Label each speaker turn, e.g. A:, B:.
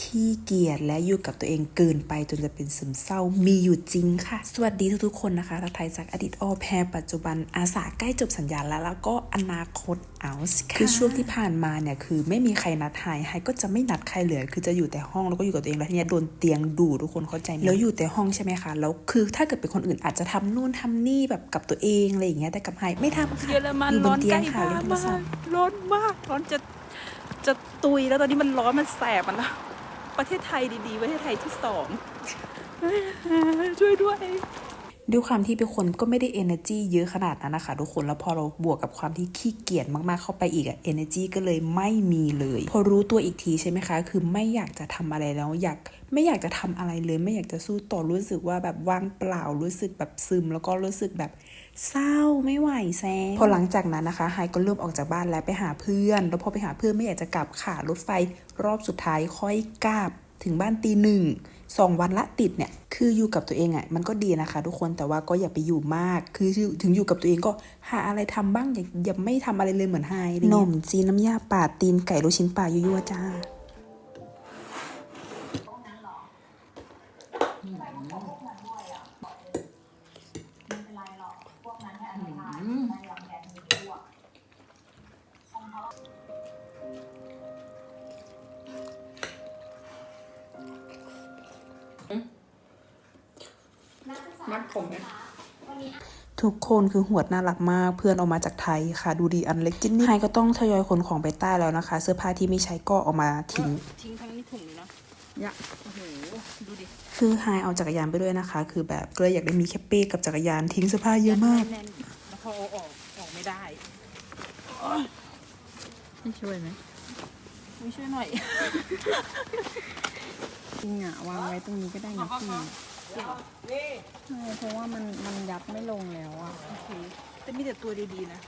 A: ขี้เกียจและอยู่กับตัวเองเกินไปจนจะเป็นซึมเศร้ามีอยู่จริงค่ะ สวัสดีทุกๆคนนะคะทักทายจากอดีตออแพรปัจจุบันอาสาใกล้จบสัญญาแล้ว แล้วก็อนาคตเอาสิค่ะคือช่วงที่ผ่านมาเนี่ยคือไม่มีใครนัดไฮไฮก็จะไม่นัดใครเลยคือจะอยู่แต่ห้องแล้วก็อยู่กับตัวเองแล้วทีเนี้ยโดนเตียงดูดทุกคนเข้าใจไหมแล้วอยู่แต่ห้องใช่ไหมคะแล้วคือถ้าเกิดเป็นคนอื่นอาจจะทำนู่นทำนี่แบบกับตัวเองอะไรอย่างเงี้ยแต่กับไฮไม่ทำค่ะ
B: เยอรมัน
A: อยู่บ
B: ร้อนน
A: เตีย
B: ใก
A: ง
B: ล้
A: ค่ะ
B: บ้า
A: เล่นโทร
B: มา
A: ศัพ
B: ก
A: ท์
B: ร้อนมากร้อนจะจะตุยแล้วตอนนี้มันร้อนมันแสบมันละ ประเทศไทยดีๆ ประเทศไทยที่สองช่วยด้วย
A: ด้วยความที่เป็นคนก็ไม่ได้ energy เยอะขนาดนั้นนะคะทุกคนแล้วพอเราบวกกับความที่ขี้เกียจมากๆเข้าไปอีกอะ energy ก็เลยไม่มีเลย พอรู้ตัวอีกทีใช่ไหมคะ คือไม่อยากจะทำอะไรแล้วอยากไม่อยากจะทำอะไรเลย ไม่อยากจะสู้ต่อรู้สึกว่าแบบว่างเปล่ารู้สึกแบบซึม แล้วก็รู้สึกแบบเศร้าไม่ไหวแซงพอหลังจากนั้นนะคะไฮก็เริ่มออกจากบ้านแล้วไปหาเพื่อน แล้วพอไปหาเพื่อนไม่อยากจะกลับค่ะรถไฟรอบสุดท้ายค่อยกลับ ถึงบ้านตีหนึ่งสองวันละติดเนี่ยคืออยู่กับตัวเองอะ่ะมันก็ดีนะคะ ทุกคนแต่ว่าก็อย่าไปอยู่มาก คือถึงอยู่กับตัวเองก็หาอะไรทำบ้างอย่าอย่าไม่ทำอะไรเลยเหมือนไฮนมจีนน้ำยาป่าตีนไก่ลูกชิ้นปลายั่วๆจ้า
B: มัดผมไหม
A: ทุกคนคือหวดน่ารักมากเพื่อนออกมาจากไทยค่ะ ดูดีอันเล็กจินนี่ไฮก็ต้องทยอยขนของไปใต้แล้วนะคะ เสื้อผ้าที่ไม่ใช้ก็เออกมาทิ้ง
B: ทิ้งทั้งนี้ถุงเลยนะยะโอ้โหดูดิ
A: คือไฮเอาจักรยานไปด้วยนะคะ คือแบบก็เลยอยากได้มีแค่เป้กับจักรยานทิ้งเสื้อผ้าเยอะมาก
B: แน่นๆแล้วพอเอาออกออกไม่ได้
C: ไม่ช่วยไหม
B: ไม่ช่วยหน่อย
C: จริงอะวางไว้ตรงนี้ก็ได้นะพี่ ใช่เพราะว่ามันมันยับไม่ลงแล้วอะ
B: โอเคแต่มีแต่ตัวดีๆนะ